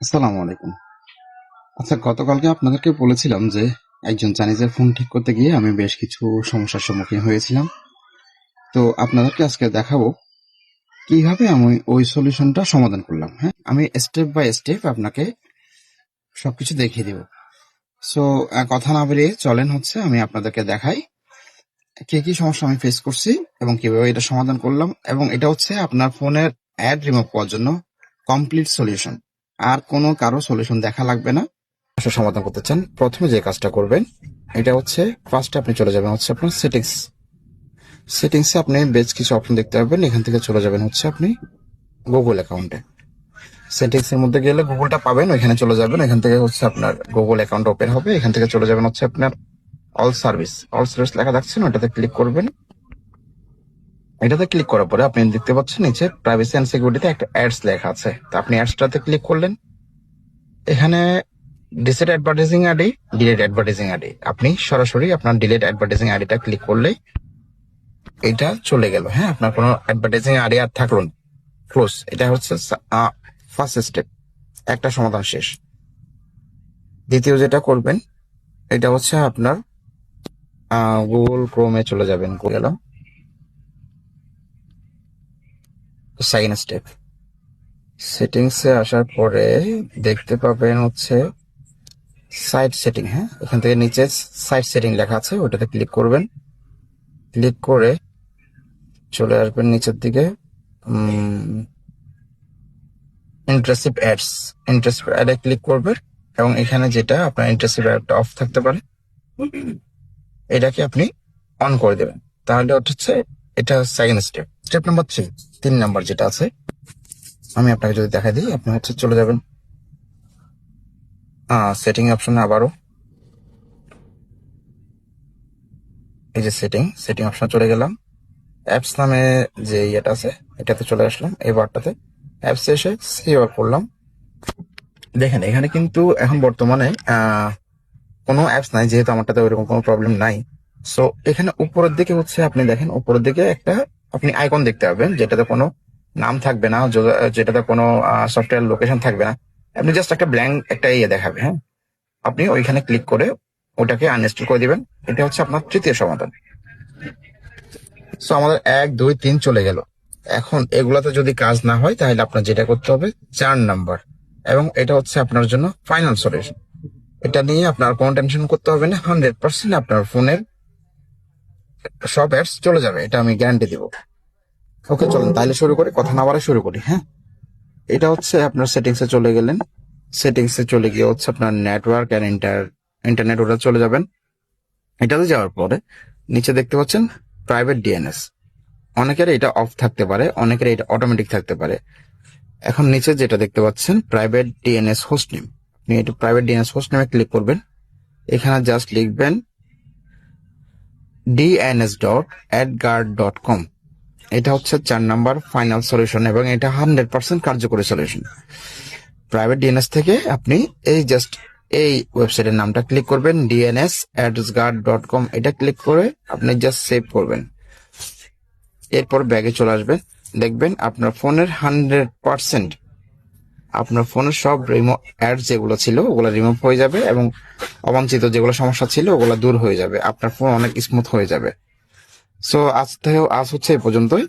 আসসালামু আলাইকুম। আচ্ছা গতকালকে আপনাদেরকে বলেছিলাম যে একজন চাইনিজের ফোন ঠিক করতে গিয়ে আমি বেশ কিছু সমস্যার সম্মুখীন হয়েছিলাম। তো আপনাদেরকে আজকে দেখাবো কীভাবে আমি ওই সলিউশনটা সমাধান করলাম হ্যাঁ? আমি স্টেপ বাই স্টেপ আপনাকে সবকিছু দেখিয়ে দেব। সো কথা না বেরিয়ে চলেন হচ্ছে, আমি আপনাদেরকে দেখাই কি কি সমস্যা আমি ফেস করছি এবং কীভাবে এটা সমাধান করলাম এবং এটা হচ্ছে আপনার ফোনের অ্যাড রিমুভ করার জন্য কমপ্লিট সলিউশন আর কোনো কারও সলিউশন দেখা লাগবে না। সমস্যার সমাধান করতে চান, প্রথমে যে কাজটা করবেন, এটা হচ্ছে ফার্স্টে আপনি চলে যাবেন হচ্ছে আপনার সেটিংস সেটিংসে আপনি বেশ কিছু অপশন দেখতে পাবেন, এখান থেকে চলে যাবেন হচ্ছে আপনি গুগল অ্যাকাউন্টে সেটিংস এর মধ্যে গেলে গুগলটা পাবেন, ওইখানে চলে যাবেন, এখান থেকে হচ্ছে আপনার গুগল অ্যাকাউন্ট ওপেন হবে, এখান থেকে চলে যাবেন হচ্ছে আপনার অল সার্ভিস অল সার্ভিস লেখা দেখছেন ওটাতে ক্লিক করবেন। এটাতে ক্লিক করার পরে আপনি দেখতে পাচ্ছেন নিচে প্রাইভেসি অ্যান্ড সিকিউরিটিতে একটা অ্যাডস লেখা আছে। তা আপনি অ্যাডসটাতে ক্লিক করলেন। এখানে ডিসেট advertising ID delete advertising ID আপনি সরাসরি আপনার ডিলেট অ্যাডভার্টাইজিং আইডিটা ক্লিক করলেই এটা চলে গেল। হ্যাঁ আপনার কোনো অ্যাডভার্টাইজিং আইডি আর থাকল না। ক্লোজ এটা হচ্ছে ফার্স্ট স্টেপ একটা সমাধান শেষ। দ্বিতীয় যেটা করবেন, এটা হচ্ছে আপনার গুগল ক্রোমে চলে যাবেন। গেলাম। সেকেন্ড স্টেপ সেটিংসে আসার পরে দেখতে পাবেন হচ্ছে সাইট সেটিং হ্যাঁ? ওখান থেকে নিচে সাইট সেটিং লেখা আছে, ওটাতে ক্লিক করবেন। ক্লিক করে চলে আসবেন নিচের দিকে। ইন্টারেস্টিভ অ্যাডস ইন্টারেস্টিভ অ্যাডে ক্লিক করবেন এবং এখানে যেটা আপনার ইন্টারেস্টিভ অ্যাডটা অফ থাকতে পারে, এটাকে আপনি অন করে দেবেন। তাহলে হচ্ছে এটা second step step number three তিন নাম্বার যেটা আছে, আমি আপনাকে যদি দেখা দিই, আপনি হচ্ছে চলে যাবেন। সেটিং অপশনে আবারও। এই যে সেটিং সেটিং অপশনে চলে গেলাম। অ্যাপস নামে যে ইয়েটা আছে, এটাতে চলে আসলাম, এই বারটাতে অ্যাপস এসে সেভ করলাম। দেখেন, এখানে কিন্তু এখন বর্তমানে কোনো অ্যাপস নাই, যেহেতু আমারটাতে ওইরকম কোনো প্রবলেম নাই। সো এখানে উপরের দিকে হচ্ছে আপনি দেখেন, উপরের দিকে একটা আপনি আইকন দেখতে পাবেন, যেটাতে কোনো নাম থাকবে না যেটাতে কোনো সফটওয়্যার লোকেশন থাকবে না। আপনি জাস্ট একটা ব্ল্যাঙ্ক একটা ইয়ে দেখাবে হ্যাঁ? আপনি ওইখানে ক্লিক করে ওটাকে আনইনস্টল করে দিবেন। এটা হচ্ছে আপনার তৃতীয় সমাধান। সো আমাদের এক, দুই, তিন চলে গেল। এখন এগুলাতে যদি কাজ না হয়, তাহলে আপনার যেটা করতে হবে, চার নাম্বার। এবং এটা হচ্ছে আপনার জন্য ফাইনাল সলিউশন এটা নিয়ে আপনার কোনো টেনশন করতে হবে না। হান্ড্রেড পার্সেন্ট আপনার ফোনের সব অ্যাডস চলে যাবে, এটা আমি গ্যারান্টি দিব। ওকে চলুন, তাহলে শুরু করি, কথা না বাড়া শুরু করি হ্যাঁ? এটা হচ্ছে আপনার সেটিংসে চলে গেলেন। সেটিংসে চলে গিয়ে হচ্ছে আপনার নেটওয়ার্ক অ্যান্ড ইন্টার ইন্টারনেট ওটা চলে যাবেন। এটাতে যাওয়ার পরে নিচে দেখতে পাচ্ছেন প্রাইভেট ডিএনএস অনেকের এটা অফ থাকতে পারে, অনেকের এটা অটোমেটিক থাকতে পারে। এখন নিচে যেটা দেখতে পাচ্ছেন প্রাইভেট ডিএনএস হোস্ট নেম আপনি এটা প্রাইভেট ডিএনএস হোস্ট নেমে ক্লিক করবেন। এখানে জাস্ট লিখবেন কম এটা হচ্ছে চার নাম্বার ফাইনাল সলিউশন এবং এটা হান্ড্রেড পার্সেন্ট কার্যকরী সলিউশন প্রাইভেট ডিএনএস থেকে আপনি এই জাস্ট এই ওয়েবসাইটের নামটা ক্লিক করবেন ডিএনএস ডট কম এটা ক্লিক করে আপনি জাস্ট সেভ করবেন। এরপর ব্যাগে চলে আসবেন, দেখবেন আপনার ফোনের হান্ড্রেড পার্সেন্ট আপনার ফোনের সব রিমো অ্যাড যেগুলো ছিল, ওগুলো রিমুভ হয়ে যাবে এবং অবাঞ্ছিত যেগুলো সমস্যা ছিল, ওগুলো দূর হয়ে যাবে। আপনার ফোন অনেক স্মুথ হয়ে যাবে। সো আজ থেকে আজ হচ্ছে এই পর্যন্তই।